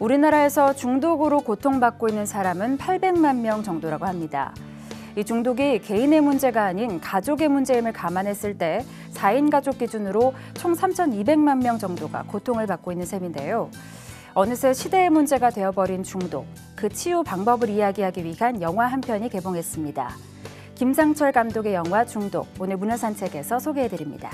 우리나라에서 중독으로 고통받고 있는 사람은 800만 명 정도라고 합니다. 이 중독이 개인의 문제가 아닌 가족의 문제임을 감안했을 때 4인 가족 기준으로 총 3,200만 명 정도가 고통을 받고 있는 셈인데요. 어느새 시대의 문제가 되어버린 중독, 그 치유 방법을 이야기하기 위한 영화 한 편이 개봉했습니다. 김상철 감독의 영화 중독, 오늘 문화산책에서 소개해드립니다.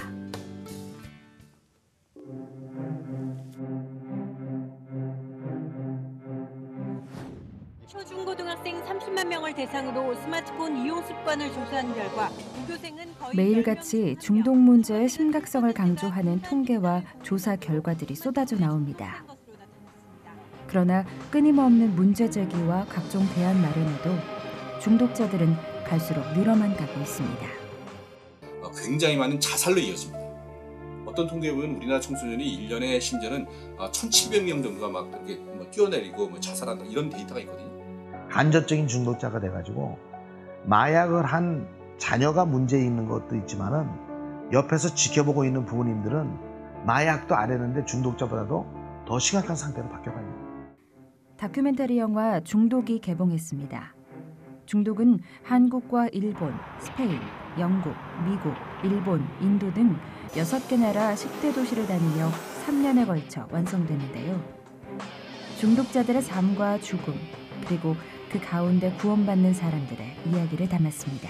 초중고등학생 30만 명을 대상으로 스마트폰 이용 습관을 조사한 결과 부교생은 거의 매일같이 10명 중독 문제의 심각성을 강조하는 통계와 조사 결과들이 쏟아져 나옵니다. 그러나 끊임없는 문제 제기와 각종 대안 마련에도 중독자들은 갈수록 늘어만 가고 있습니다. 어, 굉장히 많은 자살로 이어집니다. 어떤 통계에 보면 우리나라 청소년이 1년에 심지어는 1,700명 정도가 막 이렇게 뭐 뛰어내리고 뭐 자살한다 이런 데이터가 있거든요. 간접적인 중독자가 돼가지고 마약을 한 자녀가 문제 있는 것도 있지만은 옆에서 지켜보고 있는 부모님들은 마약도 안 했는데 중독자보다도 더 심각한 상태로 바뀌어갑니다. 다큐멘터리 영화 중독이 개봉했습니다. 중독은 한국과 일본, 스페인, 영국, 미국, 일본, 인도 등 6개 나라 10대 도시를 다니며 3년에 걸쳐 완성됐는데요. 중독자들의 삶과 죽음, 그리고 그 가운데 구원받는 사람들의 이야기를 담았습니다.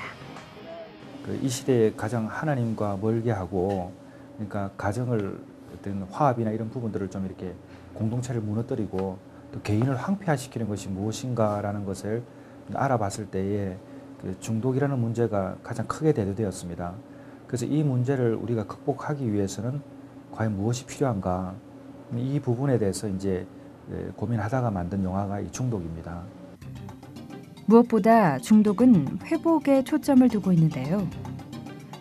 그 이 시대에 가장 하나님과 멀게 하고 그러니까 가정을 어떤 화합이나 이런 부분들을 좀 이렇게 공동체를 무너뜨리고 또 개인을 황폐화시키는 것이 무엇인가라는 것을 알아봤을 때에 그 중독이라는 문제가 가장 크게 대두되었습니다. 그래서 이 문제를 우리가 극복하기 위해서는 과연 무엇이 필요한가 이 부분에 대해서 이제 예, 고민하다가 만든 영화가 이 중독입니다. 무엇보다 중독은 회복에 초점을 두고 있는데요.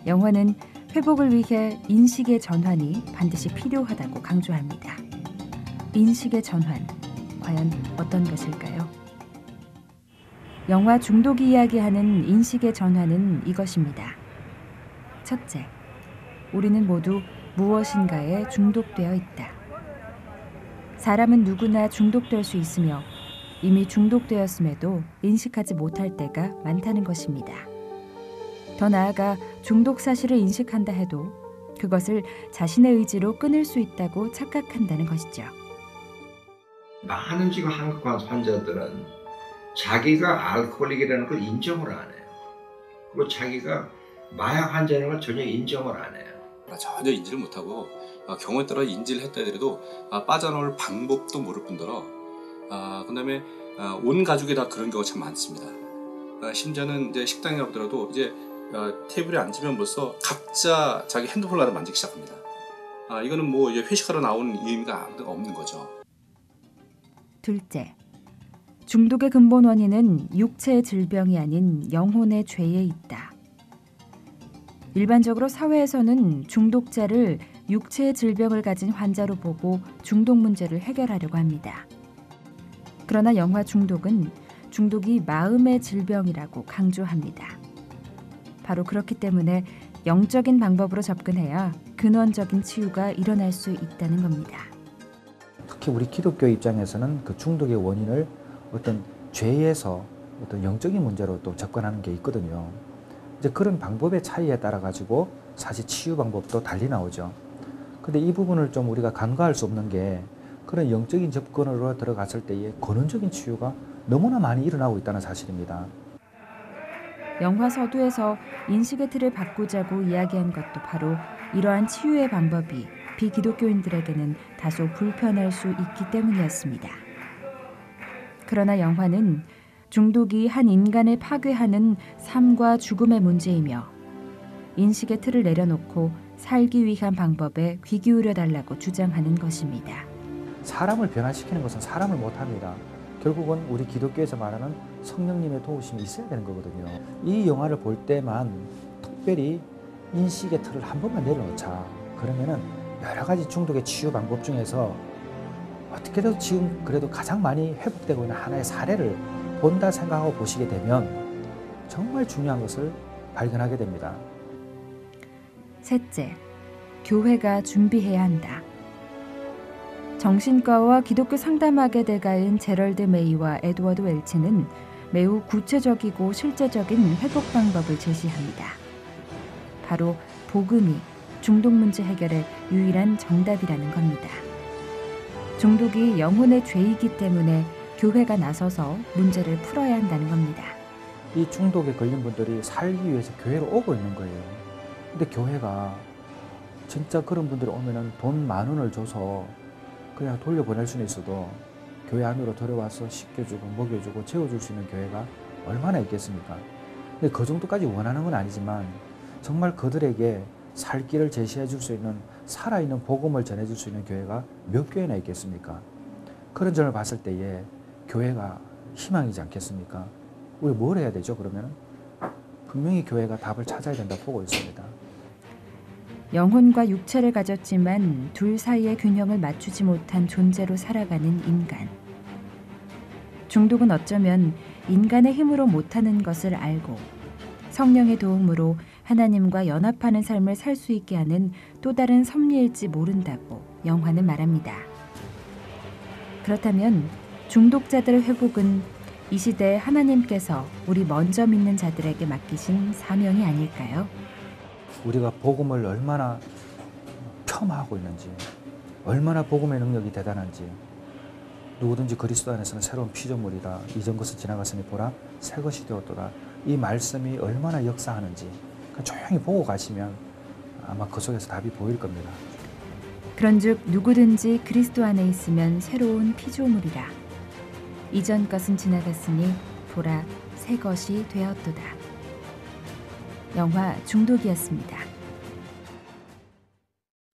영화는 회복을 위해 인식의 전환이 반드시 필요하다고 강조합니다. 인식의 전환, 과연 어떤 것일까요? 영화 중독이 이야기하는 인식의 전환은 이것입니다. 첫째, 우리는 모두 무엇인가에 중독되어 있다. 사람은 누구나 중독될 수 있으며 이미 중독되었음에도 인식하지 못할 때가 많다는 것입니다. 더 나아가 중독 사실을 인식한다 해도 그것을 자신의 의지로 끊을 수 있다고 착각한다는 것이죠. 많은 지금 한국 환자들은 자기가 알코올릭이라는 걸 인정을 안 해요. 그리고 자기가 마약 환자라는 걸 전혀 인정을 안 해요. 아, 전혀 인지를 못하고 아, 경우에 따라 인지를 했다 아, 빠져나올 방법도 모를 뿐더러 아, 그다음에 아, 온 가족이 다 그런 경우가 참 많습니다. 아, 심지어는 이제 식당에 가보더라도 이제 아, 테이블에 앉으면 벌써 각자 자기 핸드폰을 하나 만지기 시작합니다. 아, 이거는 뭐 이제 회식하러 나온 의미가 없는 거죠. 둘째, 중독의 근본 원인은 육체의 질병이 아닌 영혼의 죄에 있다. 일반적으로 사회에서는 중독자를 육체의 질병을 가진 환자로 보고 중독 문제를 해결하려고 합니다. 그러나 영화 중독은 중독이 마음의 질병이라고 강조합니다. 바로 그렇기 때문에 영적인 방법으로 접근해야 근원적인 치유가 일어날 수 있다는 겁니다. 특히 우리 기독교 입장에서는 그 중독의 원인을 어떤 죄에서 어떤 영적인 문제로 또 접근하는 게 있거든요. 이제 그런 방법의 차이에 따라 가지고 사실 치유 방법도 달리 나오죠. 근데 이 부분을 좀 우리가 간과할 수 없는 게 그런 영적인 접근으로 들어갔을 때의 근원적인 치유가 너무나 많이 일어나고 있다는 사실입니다. 영화 서두에서 인식의 틀을 바꾸자고 이야기한 것도 바로 이러한 치유의 방법이 비기독교인들에게는 다소 불편할 수 있기 때문이었습니다. 그러나 영화는 중독이 한 인간을 파괴하는 삶과 죽음의 문제이며 인식의 틀을 내려놓고 살기 위한 방법에 귀 기울여 달라고 주장하는 것입니다. 사람을 변화시키는 것은 사람을 못합니다. 결국은 우리 기독교에서 말하는 성령님의 도우심이 있어야 되는 거거든요. 이 영화를 볼 때만 특별히 인식의 틀을 한 번만 내려놓자. 그러면은 여러 가지 중독의 치유 방법 중에서 어떻게든 지금 그래도 가장 많이 회복되고 있는 하나의 사례를 본다 생각하고 보시게 되면 정말 중요한 것을 발견하게 됩니다. 셋째, 교회가 준비해야 한다. 정신과와 기독교 상담학의 대가인 제럴드 메이와 에드워드 웰치는 매우 구체적이고 실제적인 회복 방법을 제시합니다. 바로 복음이 중독 문제 해결의 유일한 정답이라는 겁니다. 중독이 영혼의 죄이기 때문에 교회가 나서서 문제를 풀어야 한다는 겁니다. 이 중독에 걸린 분들이 살기 위해서 교회로 오고 있는 거예요. 근데 교회가 진짜 그런 분들이 오면은 돈 만 원을 줘서 그냥 돌려보낼 수는 있어도 교회 안으로 들어와서 씻겨주고 먹여주고 재워줄 수 있는 교회가 얼마나 있겠습니까? 근데 그 정도까지 원하는 건 아니지만 정말 그들에게 살 길을 제시해 줄 수 있는 살아있는 복음을 전해 줄 수 있는 교회가 몇 교회나 있겠습니까? 그런 점을 봤을 때에 교회가 희망이지 않겠습니까? 우리 뭘 해야 되죠, 그러면? 분명히 교회가 답을 찾아야 된다 보고 있습니다. 영혼과 육체를 가졌지만 둘 사이의 균형을 맞추지 못한 존재로 살아가는 인간. 중독은 어쩌면 인간의 힘으로 못하는 것을 알고 성령의 도움으로 하나님과 연합하는 삶을 살 수 있게 하는 또 다른 섭리일지 모른다고 영화는 말합니다. 그렇다면 중독자들의 회복은 이 시대에 하나님께서 우리 먼저 믿는 자들에게 맡기신 사명이 아닐까요? 우리가 복음을 얼마나 폄하하고 있는지, 얼마나 복음의 능력이 대단한지, 누구든지 그리스도 안에서는 새로운 피조물이다. 이전 것은 지나갔으니 보라, 새 것이 되었도다. 이 말씀이 얼마나 역사하는지 조용히 보고 가시면 아마 그 속에서 답이 보일 겁니다. 그런즉 누구든지 그리스도 안에 있으면 새로운 피조물이라 이전 것은 지나갔으니 보라 새 것이 되었도다. 영화 중독이었습니다.